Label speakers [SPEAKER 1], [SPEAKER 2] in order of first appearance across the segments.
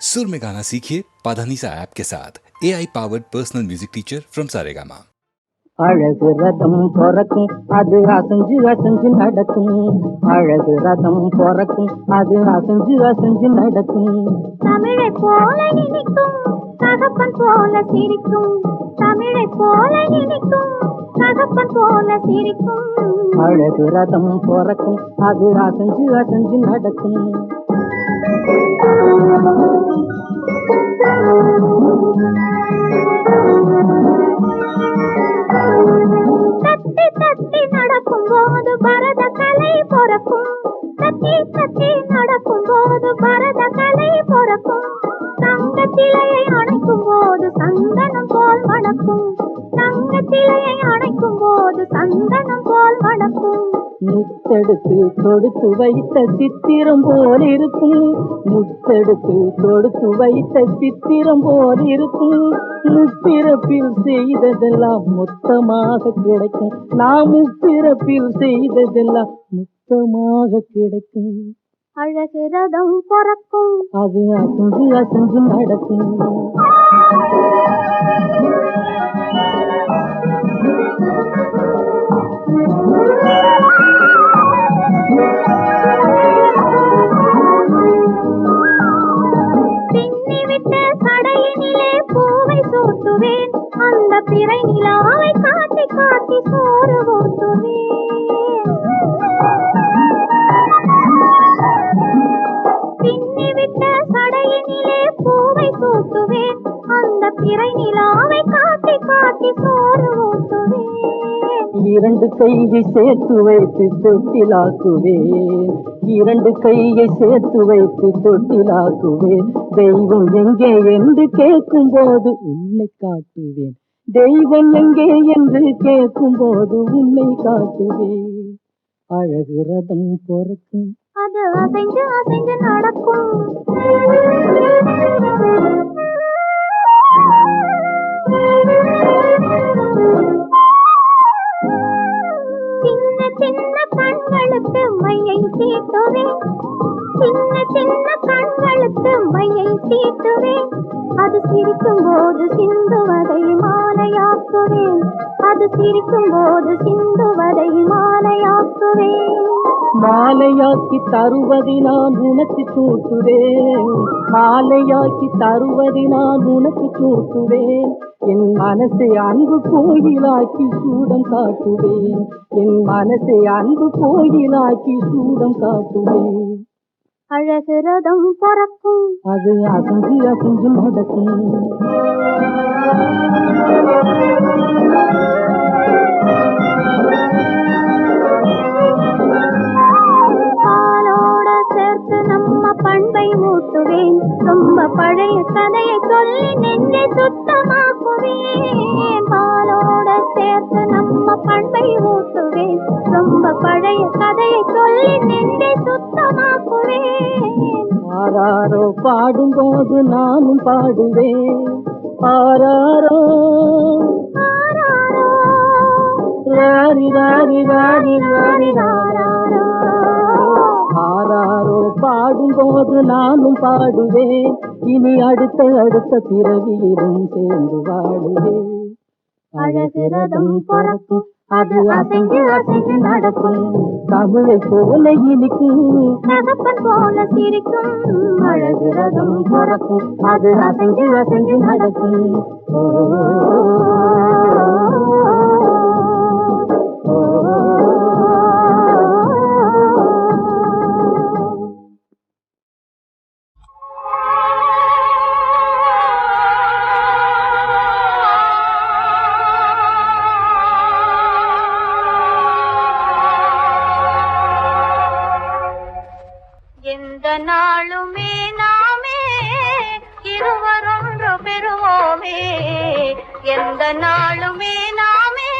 [SPEAKER 1] सुर में गाना सीखिए पाधानीसा ऐप के साथ A I powered personal music teacher from Saregama
[SPEAKER 2] அழகு ரதம் பிறக்கும் அது அசைஞ்சு அசைஞ்சு நடக்கும் அழகு ரதம் பிறக்கும் அது அசைஞ்சு அசைஞ்சு நடக்கும்
[SPEAKER 3] தமிழை போல இனிக்கும் தகப்பன் போல சிரிக்கும் தமிழை போல இனிக்கும் தகப்பன் போல சிரிக்கும்
[SPEAKER 2] அழகு ரதம் பிறக்கும் அது அசைஞ்சு அசைஞ்சு நடக்கும்
[SPEAKER 3] தத்தி தத்தி நடக்கும் போது பரத கலை பொறக்கும். தத்தி தத்தி நடக்கும் போது பரத கலை பொறக்கும். தங்க சிலையை அணைக்கும் போது சந்தனம் போல் மணக்கும். தங்க சிலையை அணைக்கும் போது சந்தனம் போல் மணக்கும்.
[SPEAKER 2] முத்தெடுத்து தொடுத்து வைத்த சித்திரம் போல் இருக்கும். முத்தெடுத்து தொடுத்து வைத்த சித்திரம் போல் இருக்கும். முப்பிறப்பில் செய்ததெல்லாம் மொத்தமாக கிடைக்கும். நாம் முப்பிறப்பில் செய்ததெல்லாம் மொத்தமாக கிடைக்கும்.
[SPEAKER 3] அழகு ரதம் பொறக்கும்.
[SPEAKER 2] அது அசைஞ்சு அசைஞ்சு நடக்கும்.
[SPEAKER 3] பூவை சூட்டுவேன் அந்த பிறை நிலாவை காட்டி காட்டி சோறு ஊட்டுவேன். பின்னிவிட்ட சடையினிலே பூவை சூட்டு
[SPEAKER 2] இரண்டு கையை சேர்த்து வைத்து தொட்டிலாக்குவேன் இரண்டு கையை சேர்த்து வைத்து தொட்டிலாக்குவேன் தெய்வம் எங்கே என்று கேட்கும் போது உன்னை காட்டுவேன். தெய்வம் எங்கே என்று கேட்கும் போது உன்னை காட்டுவேன். அழகு ரதம் பொறுக்கும்.
[SPEAKER 3] அது அசைஞ்சு அசைஞ்சு நடக்கும். thank you சின்ன கண்களுக்கு மையை தீட்டுவேன் சின்ன சின்ன கண்களுக்கு மையை தீட்டுவேன் அது சிரிக்கும் போது சிந்துவதை மாலையாக்குவேன் அது சிரிக்கும் போது சிந்துவதை மாலையாக்குவேன்
[SPEAKER 2] மாலையாக்கி தருவதை நான் உனக்கு சூட்டுவேன். மாலையாக்கி தருவதை நான் உனக்கு சூட்டுவேன். என் மனசை அன்பு கோயிலாக்கி சூடம் காட்டுவேன். என் மனசை அன்பு கோயிலாக்கி சூடம் காட்டுவேன்.
[SPEAKER 3] அழகு ரதம் பொறக்கும்.
[SPEAKER 2] அது அசைஞ்சு அசைஞ்சு நடக்கும்.
[SPEAKER 3] பாலோட சேர்த்து நம்ம பண்பை ஊட்டுவேன் ரொம்ப பழைய கதையை சொல்லி நெஞ்சை சுத்தமாக்குவேன் பாலோட சேர்த்து நம்ம பண்பை ஊட்டுவேன் ரொம்ப பழைய கதையை சொல்லி நெஞ்சை சுத்தமாக்குவேன்
[SPEAKER 2] ஆராரோ பாடும்போது நானும் பாடுவேன். ஆராரோ ராரி ராரி ராரி ராரி.
[SPEAKER 3] ஆராரோ
[SPEAKER 2] பாடும்போது நானும் பாடுவேன். இனி அடுத்த அடுத்த பிறவியிலும் சேர்ந்து வாழுவே
[SPEAKER 3] அழகு ரதம் பொறக்கும்
[SPEAKER 2] அது அசைந்து அசைந்து நடக்கும் தமிழை போல இனிக்கும்
[SPEAKER 3] தகப்பன் போல சிரிக்கும்
[SPEAKER 2] அழகு ரதம் பிறக்கும் அது அசைந்து அசைந்து நடக்கும் ஓ,
[SPEAKER 3] எந்த நாளுமே நாமே இருவரொன்று பெறுவோமே. எந்த நாளுமே நாமே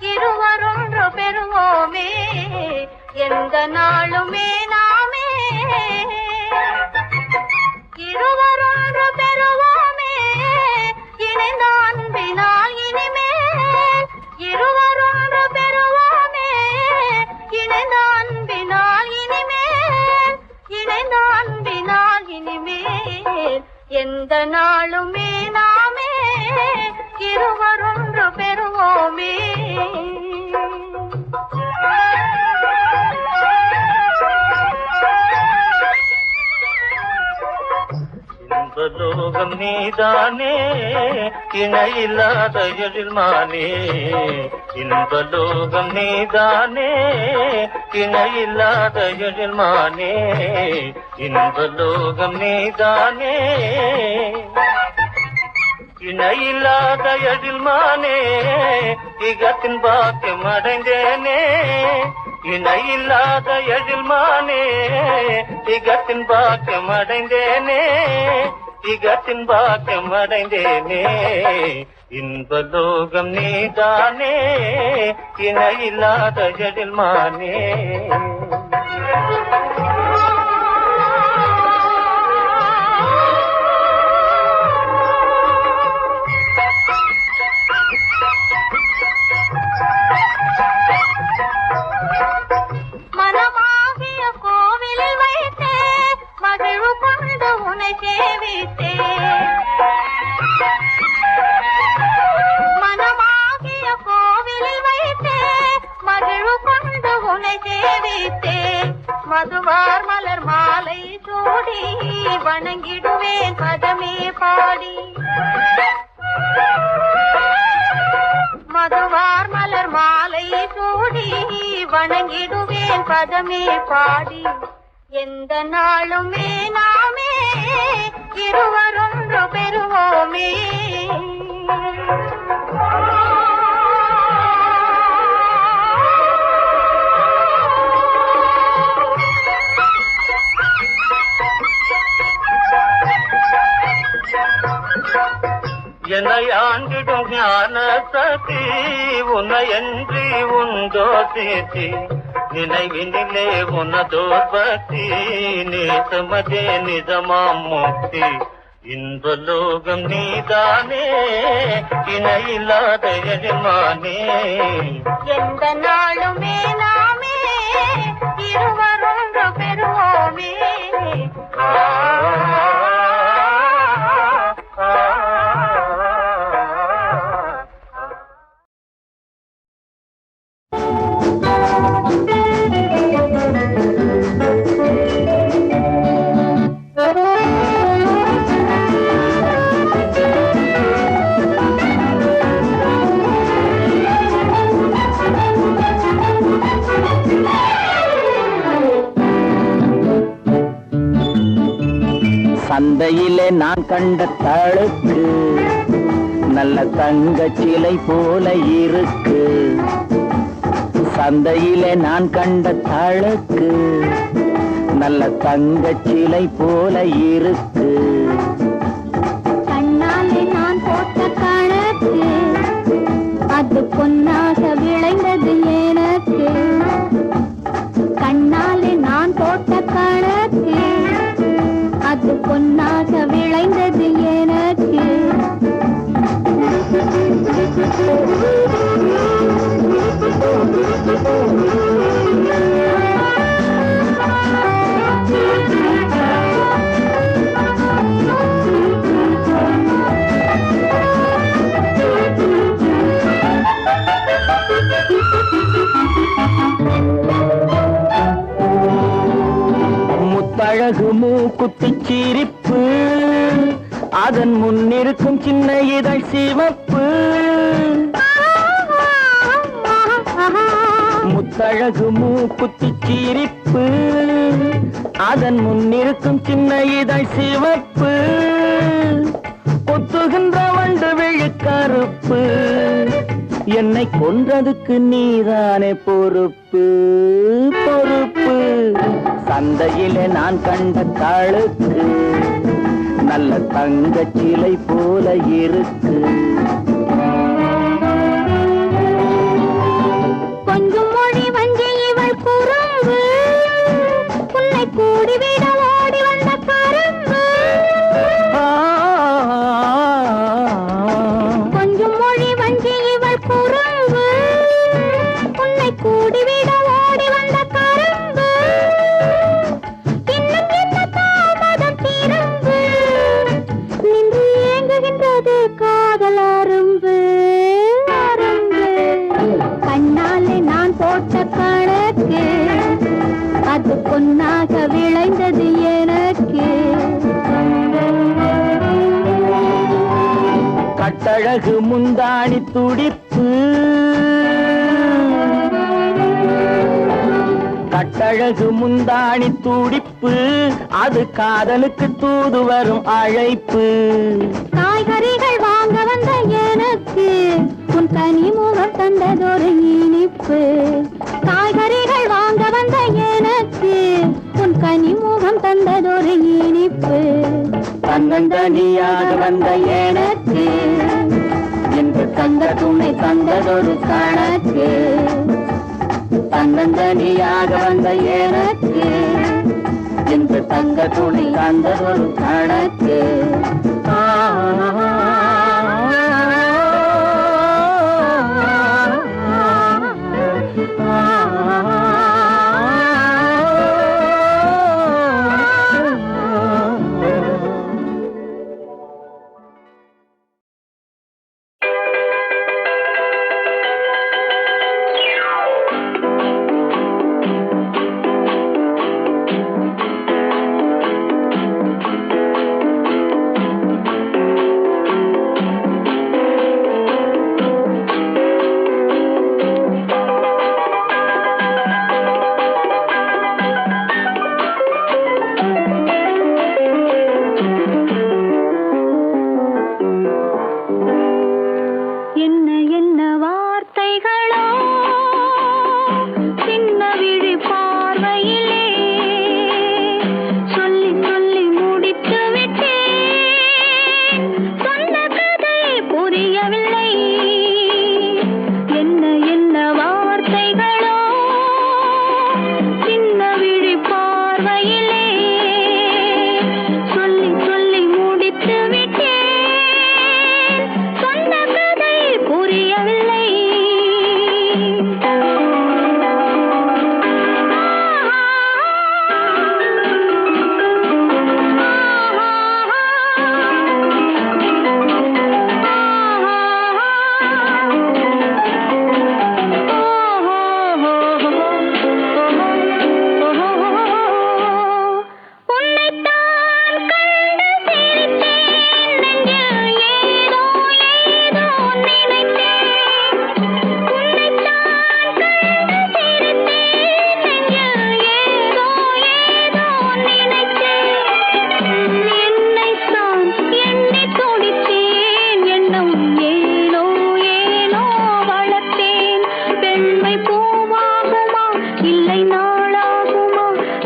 [SPEAKER 3] இருவரொன்று பெறுவோமே. எந்த நாளுமே நாமே இருவரொன்று பெறுவோமே. இணைந்த அன்பினால் இனிமே இணைந்த அன்பினால் இனிமேல்.
[SPEAKER 4] எந்த நாளுமே நாமே இருவரொன்று பெறுவோமே.
[SPEAKER 5] இன்பலோகம் நீதானே இணையில்லாத எழில்மானே. இன்பலோகம் நீதானே இணையில்லாத எழில்மானே. இன்பலோகம் நீதானே. இணையில்லாத எழில்மானே இகத்தின் பாக்கியம் அடைந்தேனே. இணையில்லாத எழில்மானே இகத்தின் பாக்கியம் அடைந்தேனே. இகத்தின் பாக்கியம் அடைந்தேனே இன்பலோகம் நீதானே இணையில்லாத எழில்மானே என்னை ஆண்டிடும் ஞான சதி உன்னையன்றி உண்டோ சேதி நினைவினிலே உனதோ பக்தி நேசமதே நிஜமாம் முக்தி. இன்பலோகம் நீதானே இணையில்லாத எஜமானே.
[SPEAKER 4] எந்த நாளுமே நாமே இருவரொன்று பெறுவோமே.
[SPEAKER 6] சந்தையிலே நான் கண்ட தழுக்கு நல்ல தங்க சிலை போல இருக்கு. சந்தையிலே நான் கண்ட தழுக்கு நல்ல தங்க சிலை போல இருக்கு.
[SPEAKER 4] கண்ணாலே நான் போட்ட கணக்கு அது பொன்னாக பொன்னாக விளைந்தது எனக்கு.
[SPEAKER 6] முத்தழகு மூக்குத்தி சிரிப்பு. அதன் முன்னிருக்கும் சின்ன இதழ் சிவப்பு. முத்தழகு மூக்குத்தி சிரிப்பு. அதன் முன்னிருக்கும் சின்ன இதழ் சிவப்பு. கொத்துகின்ற வண்டு விழுக்கருப்பு என்னை கொன்றதுக்கு நீதானே பொறுப்பு பொறுப்பு. சந்தையிலே நான் கண்ட தாளுக்கு நல்ல தங்கச்சிலை சிலை போல இருக்கு. மணி துடிப்பு அது காதலுக்கு தூது வரும் அழைப்பு.
[SPEAKER 7] காய்கறிகள் வாங்க வந்த எனக்கு உன் தனி முகம் தந்ததொரு இனிப்பு. காய்கறிகள் வாங்க வந்த எனக்கு உன் கனி முகம் தந்ததொரு இனிப்பு.
[SPEAKER 6] தன்னந்தனியாக வந்த எனக்கு என்று தந்த துணை தந்ததொரு கணக்கு. தங்கந்தனியாக வந்த எனக்கு இன்று தங்க துணி கண்டதொரு கணக்கு.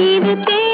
[SPEAKER 7] இது
[SPEAKER 3] தே